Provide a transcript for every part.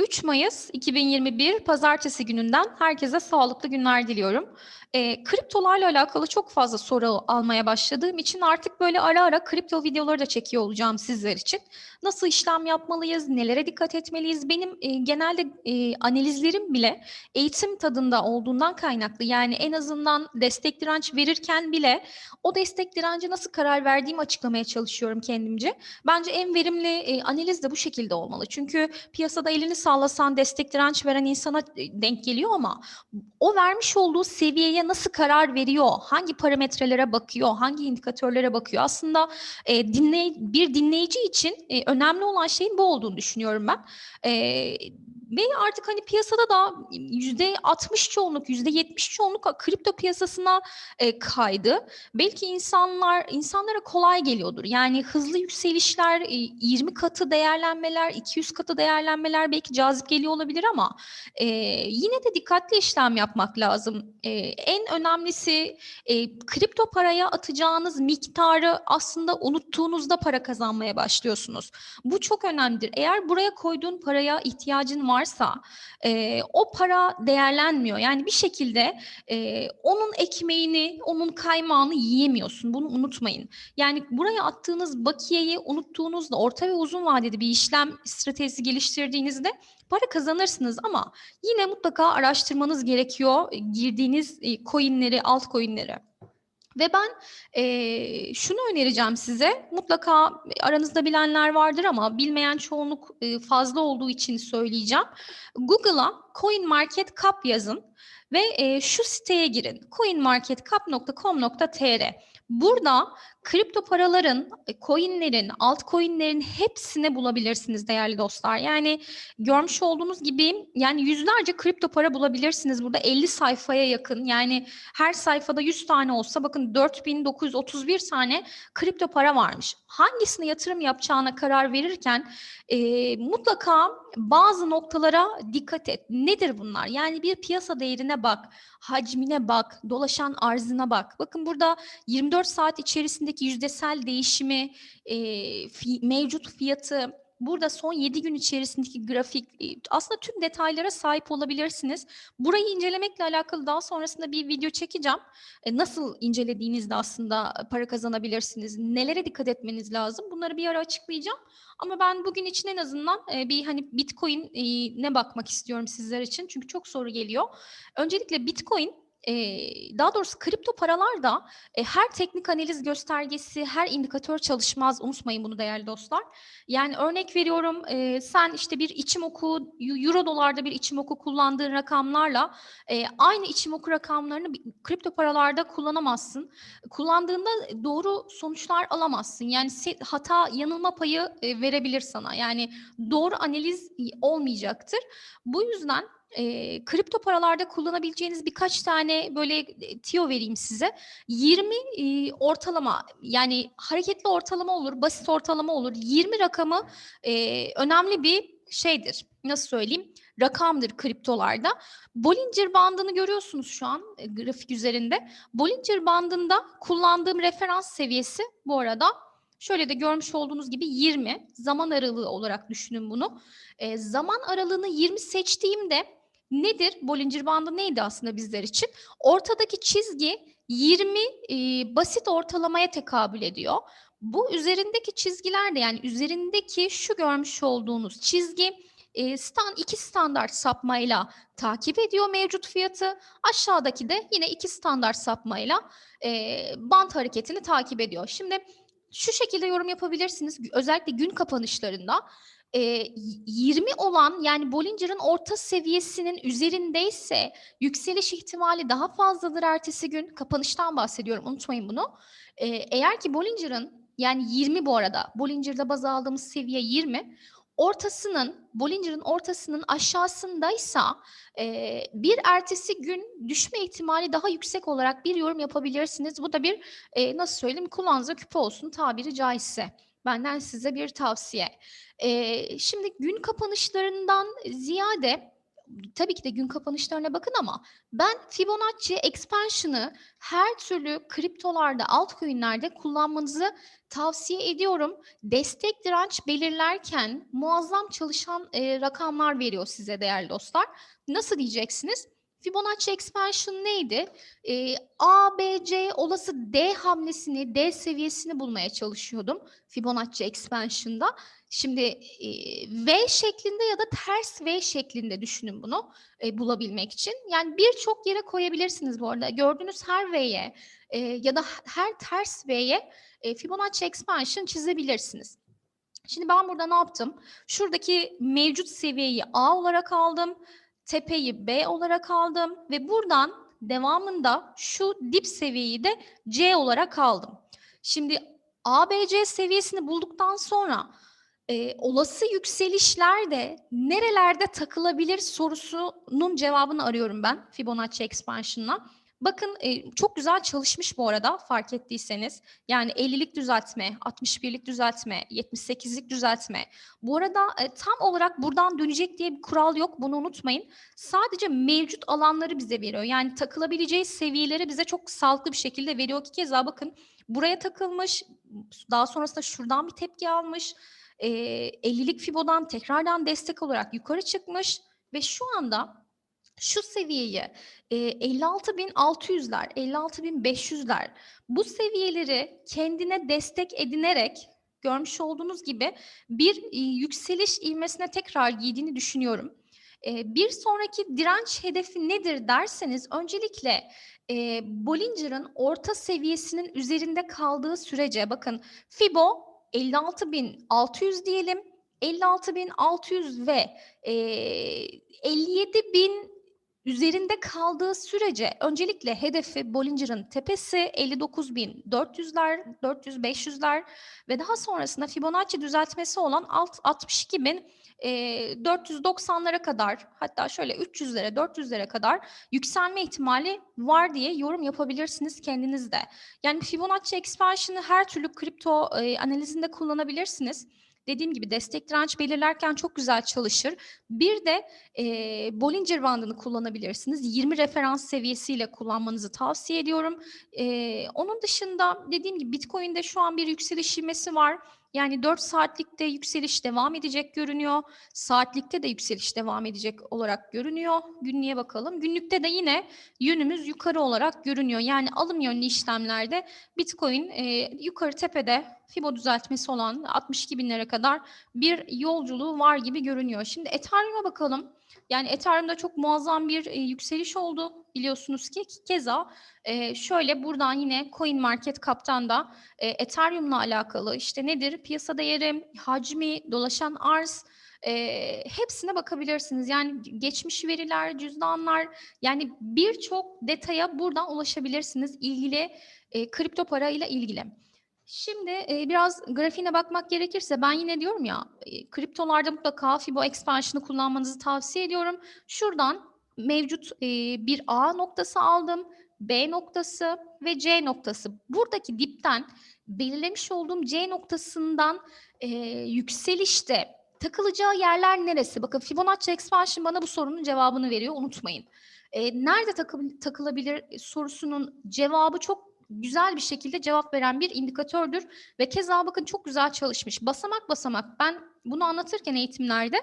3 Mayıs 2021 Pazartesi gününden herkese sağlıklı günler diliyorum. E, kriptolarla alakalı çok fazla soru almaya başladığım için artık böyle ara ara kripto videoları da çekiyor olacağım sizler için. Nasıl işlem yapmalıyız, nelere dikkat etmeliyiz? Benim e, genelde e, analizlerim bile eğitim tadında olduğundan kaynaklı. Yani en azından destek direnç verirken bile o destek direnci nasıl karar verdiğimi açıklamaya çalışıyorum kendimce. Bence en verimli e, analiz de bu şekilde olmalı. Çünkü piyasada elini sallasan destek direnç veren insana e, denk geliyor ama o vermiş olduğu seviyeye nasıl karar veriyor, hangi parametrelere bakıyor, hangi indikatörlere bakıyor. Aslında e, dinley bir dinleyici için e, önemli olan şeyin bu olduğunu düşünüyorum ben. E, ve artık hani piyasada da yüzde 60 çoğunluk, yüzde 70 çoğunluk kripto piyasasına e, kaydı. Belki insanlar insanlara kolay geliyordur. Yani hızlı yükselişler, e, 20 katı değerlenmeler, 200 katı değerlenmeler belki cazip geliyor olabilir ama e, yine de dikkatli işlem yapmak lazım. E, en önemlisi e, kripto paraya atacağınız miktarı aslında unuttuğunuzda para kazanmaya başlıyorsunuz. Bu çok önemlidir. Eğer buraya koyduğun paraya ihtiyacın varsa e, o para değerlenmiyor. Yani bir şekilde e, onun ekmeğini, onun kaymağını yiyemiyorsun. Bunu unutmayın. Yani buraya attığınız bakiyeyi unuttuğunuzda orta ve uzun vadede bir işlem stratejisi geliştirdiğinizde para kazanırsınız ama yine mutlaka araştırmanız gerekiyor girdiğiniz coinleri, altcoinleri. Ve ben e, şunu önereceğim size. Mutlaka aranızda bilenler vardır ama bilmeyen çoğunluk e, fazla olduğu için söyleyeceğim. Google'a CoinMarketCap yazın ve e, şu siteye girin. coinmarketcap.com.tr Burada kripto paraların, coinlerin, altcoinlerin hepsini bulabilirsiniz değerli dostlar. Yani görmüş olduğunuz gibi yani yüzlerce kripto para bulabilirsiniz. Burada 50 sayfaya yakın yani her sayfada 100 tane olsa bakın 4931 tane kripto para varmış. Hangisine yatırım yapacağına karar verirken e, mutlaka bazı noktalara dikkat et. Nedir bunlar? Yani bir piyasa değerine bak, hacmine bak, dolaşan arzına bak. Bakın burada 24 saat içerisindeki yüzdesel değişimi, e, fi, mevcut fiyatı, burada son 7 gün içerisindeki grafik aslında tüm detaylara sahip olabilirsiniz. Burayı incelemekle alakalı daha sonrasında bir video çekeceğim. E, nasıl incelediğinizde aslında para kazanabilirsiniz, nelere dikkat etmeniz lazım bunları bir ara açıklayacağım. Ama ben bugün için en azından e, bir hani Bitcoin e, ne bakmak istiyorum sizler için. Çünkü çok soru geliyor. Öncelikle Bitcoin e, daha doğrusu kripto paralar da e, her teknik analiz göstergesi, her indikatör çalışmaz. Unutmayın bunu değerli dostlar. Yani örnek veriyorum e, sen işte bir içim oku, euro dolarda bir içim oku kullandığın rakamlarla e, aynı içim oku rakamlarını kripto paralarda kullanamazsın. Kullandığında doğru sonuçlar alamazsın. Yani hata, yanılma payı e, verebilir sana. Yani doğru analiz olmayacaktır. Bu yüzden e, kripto paralarda kullanabileceğiniz birkaç tane böyle tiyo vereyim size. 20 e, ortalama yani hareketli ortalama olur, basit ortalama olur. 20 rakamı e, önemli bir şeydir. Nasıl söyleyeyim? Rakamdır kriptolarda. Bollinger bandını görüyorsunuz şu an e, grafik üzerinde. Bollinger bandında kullandığım referans seviyesi bu arada Şöyle de görmüş olduğunuz gibi 20 zaman aralığı olarak düşünün bunu. E, zaman aralığını 20 seçtiğimde Nedir? Bollinger bandı neydi aslında bizler için? Ortadaki çizgi 20 e, basit ortalamaya tekabül ediyor. Bu üzerindeki çizgiler de yani üzerindeki şu görmüş olduğunuz çizgi e, stand, iki standart sapmayla takip ediyor mevcut fiyatı. Aşağıdaki de yine iki standart sapmayla e, bant hareketini takip ediyor. Şimdi şu şekilde yorum yapabilirsiniz. Özellikle gün kapanışlarında e, 20 olan yani Bollinger'ın orta seviyesinin üzerindeyse yükseliş ihtimali daha fazladır ertesi gün. Kapanıştan bahsediyorum unutmayın bunu. E, eğer ki Bollinger'ın yani 20 bu arada Bollinger'da baz aldığımız seviye 20 ortasının Bollinger'ın ortasının aşağısındaysa e, bir ertesi gün düşme ihtimali daha yüksek olarak bir yorum yapabilirsiniz. Bu da bir e, nasıl söyleyeyim kulağınıza küpe olsun tabiri caizse. Benden size bir tavsiye. Ee, şimdi gün kapanışlarından ziyade tabii ki de gün kapanışlarına bakın ama ben Fibonacci expansion'ı her türlü kriptolarda, altcoin'lerde kullanmanızı tavsiye ediyorum. Destek direnç belirlerken muazzam çalışan e, rakamlar veriyor size değerli dostlar. Nasıl diyeceksiniz? Fibonacci expansion neydi? E, A, B, C olası D hamlesini, D seviyesini bulmaya çalışıyordum Fibonacci expansion'da. Şimdi e, V şeklinde ya da ters V şeklinde düşünün bunu e, bulabilmek için. Yani birçok yere koyabilirsiniz bu arada. Gördüğünüz her V'ye e, ya da her ters V'ye e, Fibonacci expansion çizebilirsiniz. Şimdi ben burada ne yaptım? Şuradaki mevcut seviyeyi A olarak aldım. Tepeyi B olarak aldım ve buradan devamında şu dip seviyeyi de C olarak aldım. Şimdi ABC seviyesini bulduktan sonra e, olası yükselişler de nerelerde takılabilir sorusunun cevabını arıyorum ben Fibonacci expansion'la. Bakın e, çok güzel çalışmış bu arada fark ettiyseniz. Yani 50'lik düzeltme, 61'lik düzeltme, 78'lik düzeltme. Bu arada e, tam olarak buradan dönecek diye bir kural yok bunu unutmayın. Sadece mevcut alanları bize veriyor. Yani takılabileceği seviyeleri bize çok sağlıklı bir şekilde veriyor ki keza bakın buraya takılmış, daha sonrasında şuradan bir tepki almış. E, 50'lik Fibo'dan tekrardan destek olarak yukarı çıkmış ve şu anda şu seviyeyi e, 56.600'ler, 56.500'ler bu seviyeleri kendine destek edinerek görmüş olduğunuz gibi bir e, yükseliş ivmesine tekrar giydiğini düşünüyorum. E, bir sonraki direnç hedefi nedir derseniz öncelikle e, Bollinger'ın orta seviyesinin üzerinde kaldığı sürece bakın Fibo 56.600 diyelim 56.600 ve e, 57.000 üzerinde kaldığı sürece öncelikle hedefi Bollinger'ın tepesi 59.400'ler, 400-500'ler ve daha sonrasında Fibonacci düzeltmesi olan alt 62.000 e, 490'lara kadar hatta şöyle 300'lere 400'lere kadar yükselme ihtimali var diye yorum yapabilirsiniz kendiniz de. Yani Fibonacci expansion'ı her türlü kripto analizinde kullanabilirsiniz. Dediğim gibi destek direnç belirlerken çok güzel çalışır. Bir de e, Bollinger bandını kullanabilirsiniz. 20 referans seviyesiyle kullanmanızı tavsiye ediyorum. E, onun dışında dediğim gibi Bitcoin'de şu an bir yükseliş ivmesi var. Yani 4 saatlikte yükseliş devam edecek görünüyor. Saatlikte de yükseliş devam edecek olarak görünüyor. Günlüğe bakalım. Günlükte de yine yönümüz yukarı olarak görünüyor. Yani alım yönlü işlemlerde Bitcoin e, yukarı tepede Fibo düzeltmesi olan 62 binlere kadar bir yolculuğu var gibi görünüyor. Şimdi Ethereum'a bakalım. Yani Ethereum'da çok muazzam bir e, yükseliş oldu biliyorsunuz ki. Keza e, şöyle buradan yine Coin Market Cap'tan da e, Ethereum'la alakalı işte nedir piyasa değeri, hacmi, dolaşan arz e, hepsine bakabilirsiniz. Yani geçmiş veriler, cüzdanlar yani birçok detaya buradan ulaşabilirsiniz ilgili e, kripto para ile ilgili. Şimdi e, biraz grafiğine bakmak gerekirse ben yine diyorum ya e, kriptolarda mutlaka Fibo Expansion'ı kullanmanızı tavsiye ediyorum. Şuradan mevcut e, bir A noktası aldım, B noktası ve C noktası. Buradaki dipten belirlemiş olduğum C noktasından e, yükselişte takılacağı yerler neresi? Bakın Fibonacci Expansion bana bu sorunun cevabını veriyor unutmayın. E, nerede takı, takılabilir sorusunun cevabı çok güzel bir şekilde cevap veren bir indikatördür ve keza bakın çok güzel çalışmış. Basamak basamak ben bunu anlatırken eğitimlerde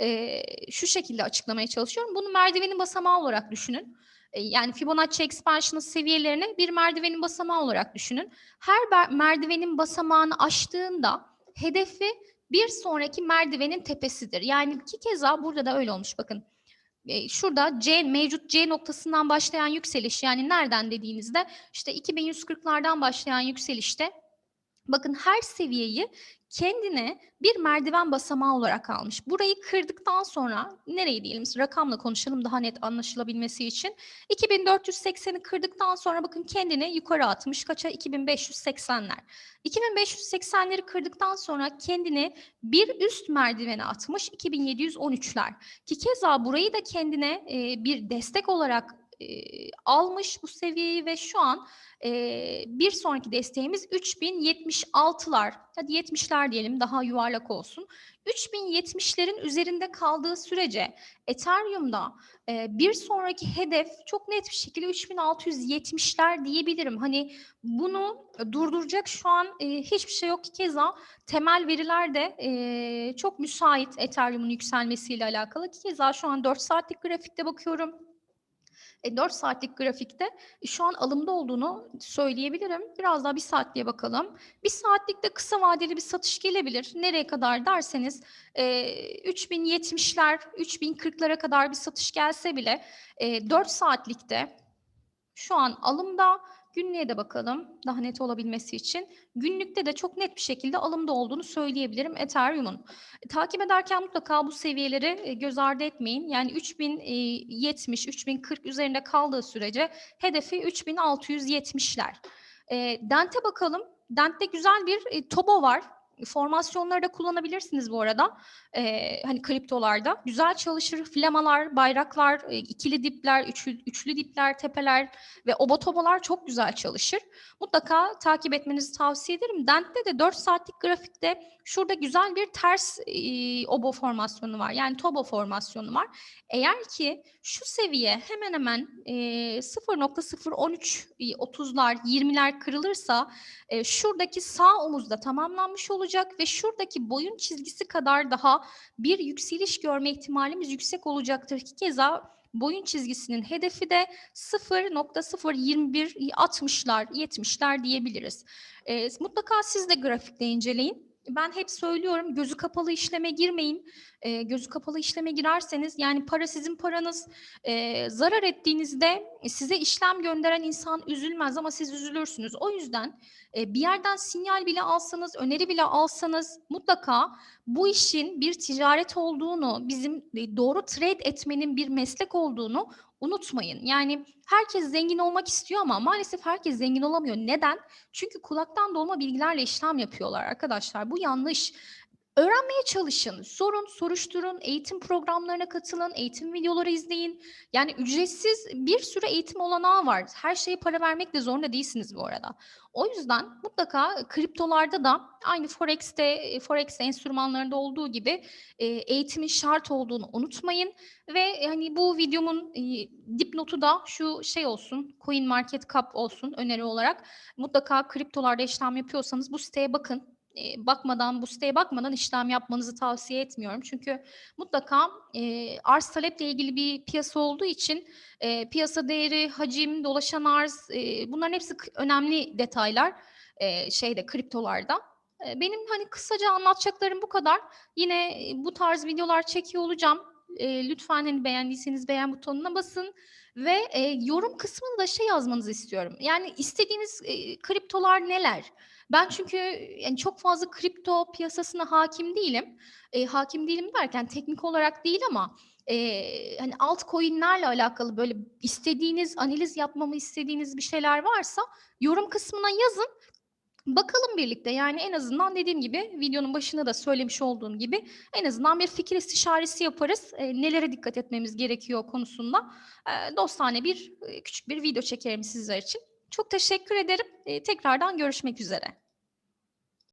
e, şu şekilde açıklamaya çalışıyorum. Bunu merdivenin basamağı olarak düşünün. E, yani Fibonacci expansion seviyelerini bir merdivenin basamağı olarak düşünün. Her merdivenin basamağını aştığında hedefi bir sonraki merdivenin tepesidir. Yani iki keza burada da öyle olmuş bakın şurada C mevcut C noktasından başlayan yükseliş yani nereden dediğinizde işte 2140'lardan başlayan yükselişte bakın her seviyeyi kendine bir merdiven basamağı olarak almış. Burayı kırdıktan sonra nereyi diyelim rakamla konuşalım daha net anlaşılabilmesi için. 2480'i kırdıktan sonra bakın kendini yukarı atmış. Kaça? 2580'ler. 2580'leri kırdıktan sonra kendini bir üst merdivene atmış 2713'ler. Ki keza burayı da kendine bir destek olarak almış bu seviyeyi ve şu an, eee, bir sonraki desteğimiz 3076'lar. Hadi 70'ler diyelim daha yuvarlak olsun. 3070'lerin üzerinde kaldığı sürece Ethereum'da, eee, bir sonraki hedef çok net bir şekilde 3670'ler diyebilirim. Hani bunu durduracak şu an, eee, hiçbir şey yok. Keza temel veriler de, eee, çok müsait Ethereum'un yükselmesiyle alakalı. Keza şu an 4 saatlik grafikte bakıyorum. E, 4 saatlik grafikte e, şu an alımda olduğunu söyleyebilirim. Biraz daha 1 saatliğe bakalım. 1 saatlikte kısa vadeli bir satış gelebilir. Nereye kadar derseniz eee 3070'ler, 3040'lara kadar bir satış gelse bile eee 4 saatlikte şu an alımda. Günlüğe de bakalım daha net olabilmesi için. Günlükte de çok net bir şekilde alımda olduğunu söyleyebilirim Ethereum'un. E, takip ederken mutlaka bu seviyeleri e, göz ardı etmeyin. Yani 3070, 3040 üzerinde kaldığı sürece hedefi 3670'ler. E, Dent'e bakalım. Dent'te güzel bir e, Tobo var. Formasyonları da kullanabilirsiniz bu arada. Eee, hani kriptolarda. Güzel çalışır. Flamalar, bayraklar, eee, ikili dipler, üçlü, üçlü dipler, tepeler ve obotobolar çok güzel çalışır. Mutlaka takip etmenizi tavsiye ederim. Dent'te de 4 saatlik grafikte şurada güzel bir ters eee, obo formasyonu var. Yani tobo formasyonu var. Eğer ki şu seviye hemen hemen eee 0.013 eee, 30'lar 20'ler kırılırsa eee, şuradaki sağ omuzda tamamlanmış olacak ve şuradaki boyun çizgisi kadar daha bir yükseliş görme ihtimalimiz yüksek olacaktır ki keza boyun çizgisinin hedefi de 0.021 60'lar 70'ler diyebiliriz. Eee, mutlaka siz de grafikte inceleyin. Ben hep söylüyorum gözü kapalı işleme girmeyin. Eee, gözü kapalı işleme girerseniz yani para sizin paranız. Eee, zarar ettiğinizde size işlem gönderen insan üzülmez ama siz üzülürsünüz. O yüzden eee, bir yerden sinyal bile alsanız, öneri bile alsanız mutlaka bu işin bir ticaret olduğunu, bizim e, doğru trade etmenin bir meslek olduğunu unutmayın. Yani herkes zengin olmak istiyor ama maalesef herkes zengin olamıyor. Neden? Çünkü kulaktan dolma bilgilerle işlem yapıyorlar arkadaşlar. Bu yanlış. Öğrenmeye çalışın, sorun, soruşturun, eğitim programlarına katılın, eğitim videoları izleyin. Yani ücretsiz bir sürü eğitim olanağı var. Her şeye para vermek de zorunda değilsiniz bu arada. O yüzden mutlaka kriptolarda da aynı Forex'te, e, Forex enstrümanlarında olduğu gibi e, eğitimin şart olduğunu unutmayın. Ve hani bu videomun e, dipnotu da şu şey olsun, Coin Market Cap olsun öneri olarak. Mutlaka kriptolarda işlem yapıyorsanız bu siteye bakın bakmadan bu siteye bakmadan işlem yapmanızı tavsiye etmiyorum. Çünkü mutlaka e, arz taleple ilgili bir piyasa olduğu için e, piyasa değeri, hacim, dolaşan arz e, bunların hepsi önemli detaylar e, şeyde kriptolarda. E, benim hani kısaca anlatacaklarım bu kadar. Yine bu tarz videolar çekiyor olacağım. E, lütfen hani beğendiyseniz beğen butonuna basın ve e, yorum kısmında da şey yazmanızı istiyorum. Yani istediğiniz e, kriptolar neler? Ben çünkü yani çok fazla kripto piyasasına hakim değilim. E, hakim değilim derken teknik olarak değil ama e, hani altcoin'lerle alakalı böyle istediğiniz analiz yapmamı istediğiniz bir şeyler varsa yorum kısmına yazın. Bakalım birlikte yani en azından dediğim gibi videonun başında da söylemiş olduğum gibi en azından bir fikir istişaresi yaparız. E, nelere dikkat etmemiz gerekiyor konusunda. E, dostane bir e, küçük bir video çekerim sizler için. Çok teşekkür ederim. E, tekrardan görüşmek üzere.